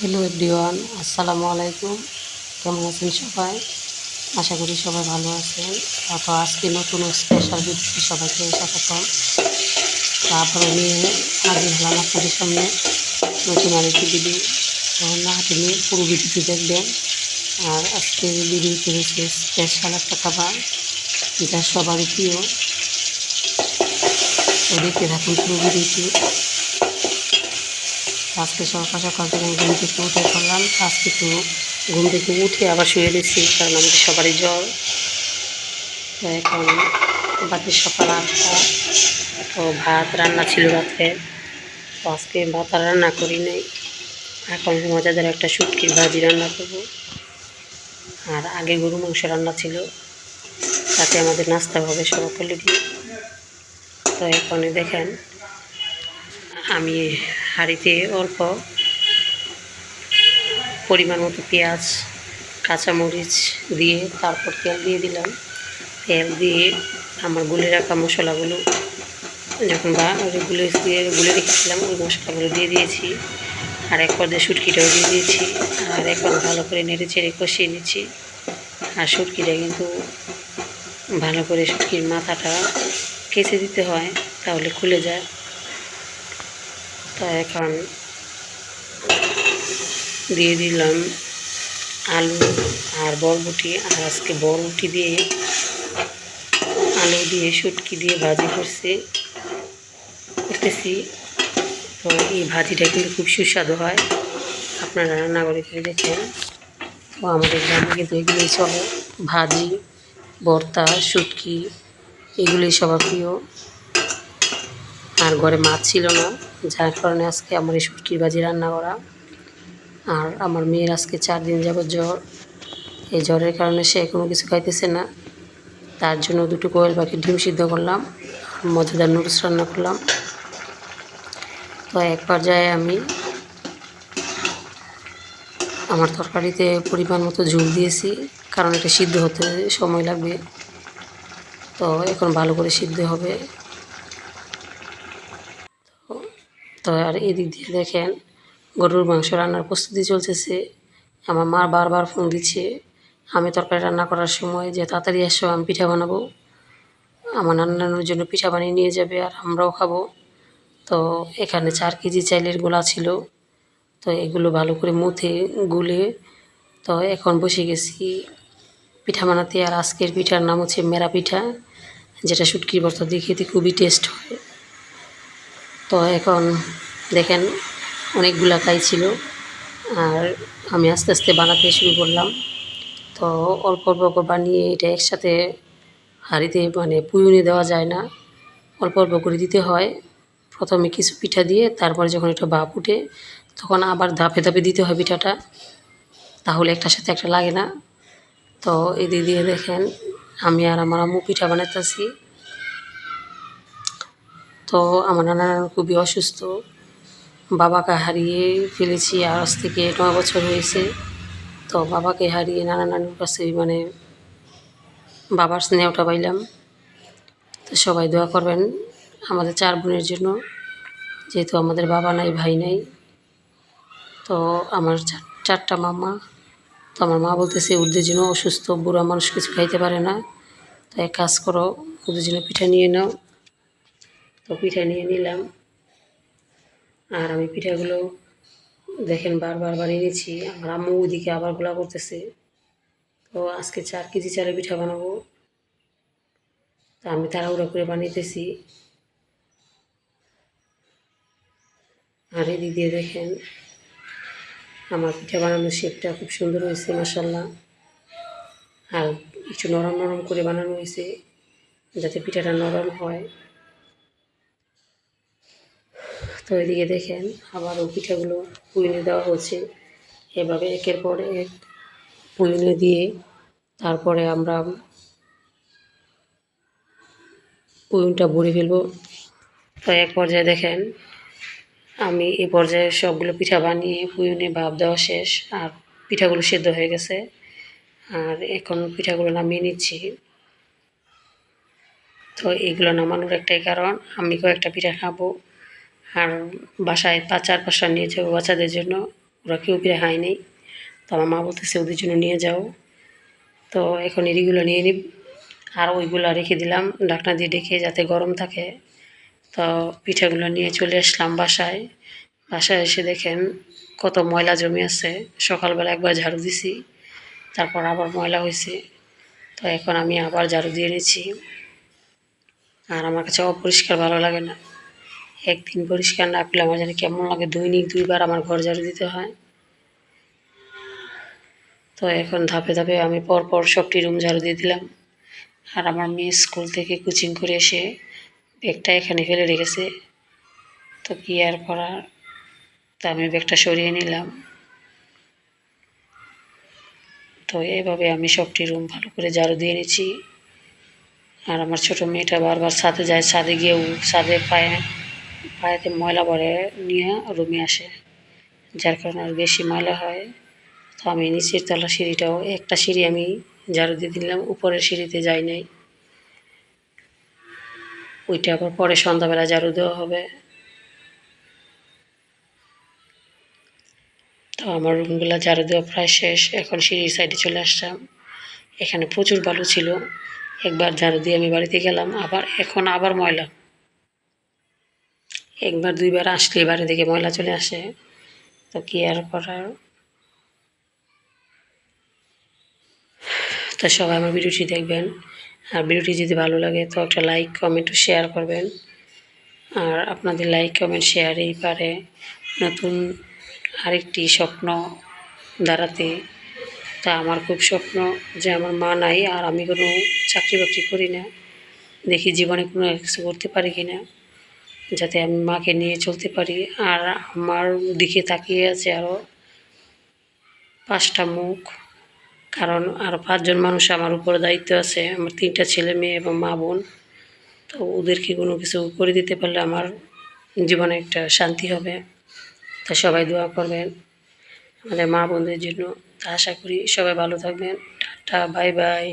Hello everyone আসসালামু আলাইকুম। কেমন আছেন সবাই? আশা করি সবাই ভালো আছেন। তো আজকে নতুন স্পেশাল ভিডিওতে সবাইকে স্বাগতম। তারপরে নিয়ে হাজির হলাম আপনাদের সামনে। নতুন আরেকটি ভিডিও তো না টেনে পুরো ভিডিওটি দেখবেন। আর আজকের ভিডিওতে রয়েছে স্পেশাল একটা খাবার যেটা সবারই প্রিয়। তো দেখতে থাকুন পুরো ভিডিওটি। আজকে সকাল সকাল থেকে ঘুম থেকে উঠে পড়লাম। আজকে একটু ঘুম থেকে উঠে আবার শুয়ে দিচ্ছি কারণ আমাদের সবারই জ্বর। তো এখন বাকি সকাল আটটা। তো ভাত রান্না ছিল রাত্রে তো আজকে ভাত রান্না করি নাই। এখন মজাদার একটা শুটকির ভাজি রান্না করব। আর আগে গরু মাংস রান্না ছিল। তাতে আমাদের নাস্তা হবে অলরেডি তো এখন দেখেন আমি হাঁড়িতে অল্প পরিমাণ মতো পেঁয়াজ, কাঁচামরিচ দিয়ে তারপর তেল দিয়ে দিলাম। তেল দিয়ে আমার গুলে রাখা মশলাগুলো যখন বা গুলে দিয়ে গুলে রেখেছিলাম, ওই মশলাগুলো দিয়ে দিয়েছি। আর এক পর্যায়ে শুটকিটাও দিয়ে দিয়েছি। আর এখন ভালো করে নেড়ে চেড়ে কষিয়ে নিচ্ছি। আর শুটকিটা কিন্তু ভালো করে শুটকির মাথাটা কেচে দিতে হয়, তাহলে খুলে যায়। তো এখন দিয়ে দিলাম আলু আর বরবটি। আর আজকে বরবটি দিয়ে আলু দিয়ে শুটকি দিয়ে ভাজি করছি, করতেছি। তো এই ভাজিটা কিন্তু খুব সুস্বাদু হয়। আপনারা রান্না করে খেয়ে দেখেন। তো আমাদের গ্রামে কিন্তু এগুলোই চলে ভাজি, ভর্তা, শুটকি, এগুলোই সবার প্রিয়। আর ঘরে মাছ ছিল না, যার কারণে আজকে আমার এই শুটকির ভাজি রান্না করা। আর আমার মেয়ের আজকে চার দিন যাবত জ্বর। এই জ্বরের কারণে সে কোনো কিছু খাইতেছে না। তার জন্য দুটো কোয়েল পাখি ডিম সিদ্ধ করলাম মজাদার নুডলস রান্না করলাম। তো এক পর্যায়ে আমি আমার তরকারিতে পরিমাণ মতো ঝুল দিয়েছি, কারণ এটা সিদ্ধ হতে সময় লাগবে। তো এখন ভালো করে সিদ্ধ হবে। তো আর এদিক দিয়ে দেখেন, গরুর মাংস রান্নার প্রস্তুতি চলতেছে। আমার মা বারবার ফোন দিচ্ছে, আমি তরকারি রান্না করার সময় যে তাড়াতাড়ি এসো, আমি পিঠা বানাবো। আমার নান্নানোর জন্য পিঠা বানিয়ে নিয়ে যাবে আর আমরাও খাব। তো এখানে চার কেজি চাইলের গোলা ছিল। তো এগুলো ভালো করে মুথে, গুলে, তো এখন বসে গেছি পিঠা বানাতে। আর আজকের পিঠার নাম হচ্ছে মেরা পিঠা, যেটা শুটকির ভর্তা দিয়ে খেতে খুবই টেস্ট হয়। তো এখন দেখেন অনেকগুলা কাই ছিল আর আমি আস্তে আস্তে বানাতে শুরু করলাম। তো অল্প অল্প করে বানিয়ে এটা একসাথে হাঁড়িতে মানে পুয়ুনে দেওয়া যায় না। অল্প অল্প করে দিতে হয়। প্রথমে কিছু পিঠা দিয়ে তারপরে যখন এটা ভাপ উঠে তখন আবার ধাপে ধাপে দিতে হয় পিঠাটা। তাহলে একটার সাথে একটা লাগে না। তো এদিক দিয়ে দেখেন আমি আর আমার আম্মু পিঠা বানাইতেছি। তো আমার নানা খুবই অসুস্থ। বাবাকে হারিয়ে ফেলেছি, আজ থেকে নয় বছর হয়েছে। তো বাবাকে হারিয়ে নানা নানুর কাছে মানে বাবার স্নেহটা পাইলাম। তো সবাই দোয়া করবেন আমাদের চার বোনের জন্য, যেহেতু আমাদের বাবা নাই, ভাই নাই। তো আমার চার চারটা মামা, তো আমার মা বলতেছে ওদের জন্য অসুস্থ, বুড়া মানুষ কিছু খাইতে পারে না। তো এক কাজ করো ওদের জন্য পিঠা নিয়ে নাও। তো পিঠা নিয়ে নিলাম। আর আমি পিঠাগুলো দেখেন বারবার বানিয়ে নিয়েছি আমার আম্মু ওইদিকে আবার গোলা করতেছে। তো আজকে চার কেজি চালের পিঠা বানাবো। তা আমি তাড়াহুড়া করে বানিয়েতেছি আর এদিক দিয়ে দেখেন, আমার পিঠা বানানোর শেপটা খুব সুন্দর হয়েছে মাসাল্লাহ আর একটু নরম নরম করে বানানো হয়েছে, যাতে পিঠাটা নরম হয়। তো এদিকে দেখেন আবারও পিঠাগুলো পুইনে দেওয়া হচ্ছে এভাবে একের পর এক পুইনে দিয়ে তারপরে আমরা পুইনটা ভরে ফেলব। তো এক পর্যায়ে দেখেন, আমি এই পর্যায়ে সবগুলো পিঠা বানিয়ে পুইনে ভাপ দেওয়া শেষ আর পিঠাগুলো সেদ্ধ হয়ে গেছে। আর এখন পিঠাগুলো নামিয়ে নিচ্ছি। তো এগুলো নামানোর একটাই কারণ, আমি কয়েকটা পিঠা খাব। আর বাসায় চার পাঁচটা নিয়ে যাব বাচ্চাদের জন্য। ওরা কেউ ফিরে খায় নেই তো আমার মা বলতেছে, ওদের জন্য নিয়ে যাও। তো এখন এরিগুলো নিয়ে নিব। আর ওইগুলো রেখে দিলাম ঢাকনা দিয়ে ডেকে যাতে গরম থাকে। তো পিঠাগুলো নিয়ে চলে আসলাম বাসায়। বাসায় এসে দেখেন কত ময়লা জমে আছে। সকালবেলা একবার ঝাড়ু দিছি, তারপর আবার ময়লা হয়েছে তো এখন আমি আবার ঝাড়ু দিয়ে নিচ্ছি। আর আমার কাছে অপরিষ্কার ভালো লাগে না। একদিন পরিষ্কার না করলে আমার জানি কেমন লাগে। দৈনিক দুইবার আমার ঘর ঝাড়ু দিতে হয়। তো এখন ধাপে ধাপে আমি পরপর সবটি রুম ঝাড়ু দিয়ে দিলাম। আর আমার মেয়ে স্কুল থেকে কোচিং করে এসে ব্যাগটা এখানে ফেলে রেখেছে। তো কি আর করার? তা আমি ব্যাগটা সরিয়ে নিলাম। তো এইভাবে আমি সবটি রুম ভালো করে ঝাড়ু দিয়ে নিচ্ছি। আর আমার ছোটো মেয়েটা বারবার ছাদে যায়, ছাদে গিয়েও ছাদে পায়ে পায়েতে ময়লা ভরে নিয়ে রুমে আসে, যার কারণে আর বেশি ময়লা হয়। তো আমি নিচের তলা সিঁড়িটাও, একটা সিঁড়ি আমি ঝাড়ু দিয়ে দিলাম, উপরের সিঁড়িতে যাই নাই। ওইটা আবার পরে সন্ধ্যাবেলা ঝাড়ু দেওয়া হবে। তো আমার রুমগুলো ঝাড়ু দেওয়া প্রায় শেষ, এখন সিঁড়ির সাইডে চলে আসলাম। এখানে প্রচুর বালু ছিল, একবার ঝাড়ু দিয়ে আমি বাড়িতে গেলাম, আবার এখন আবার ময়লা। একবার, দুইবার আসলে বাড়ি থেকে ময়লা চলে আসে, তো কি আর করার? তো সবাই আমার ভিডিওটি দেখবেন। আর ভিডিওটি যদি ভালো লাগে, তো একটা লাইক কমেন্ট শেয়ার করবেন। আর আপনাদের লাইক কমেন্ট শেয়ারেই পারে নতুন আরেকটি স্বপ্ন দাঁড়াতে। তা আমার খুব স্বপ্ন যে আমার মা নাই আর আমি কোনো চাকরি বাকরি করি না। দেখি জীবনে কোনো কিছু করতে পারি কি না যাতে আমি মাকে নিয়ে চলতে পারি। আর আমার দিকে তাকিয়ে আছে আরও পাঁচটা মুখ। কারণ আরও পাঁচজন মানুষ আমার উপর দায়িত্ব আছে। আমার তিনটা ছেলে মেয়ে এবং মা বোন। তো ওদেরকে কোনো কিছু করে দিতে পারলে আমার জীবনে একটা শান্তি হবে। তা সবাই দোয়া করবেন আমাদের মা বোনদের জন্য। তা আশা করি সবাই ভালো থাকবেন। Tata, bye bye.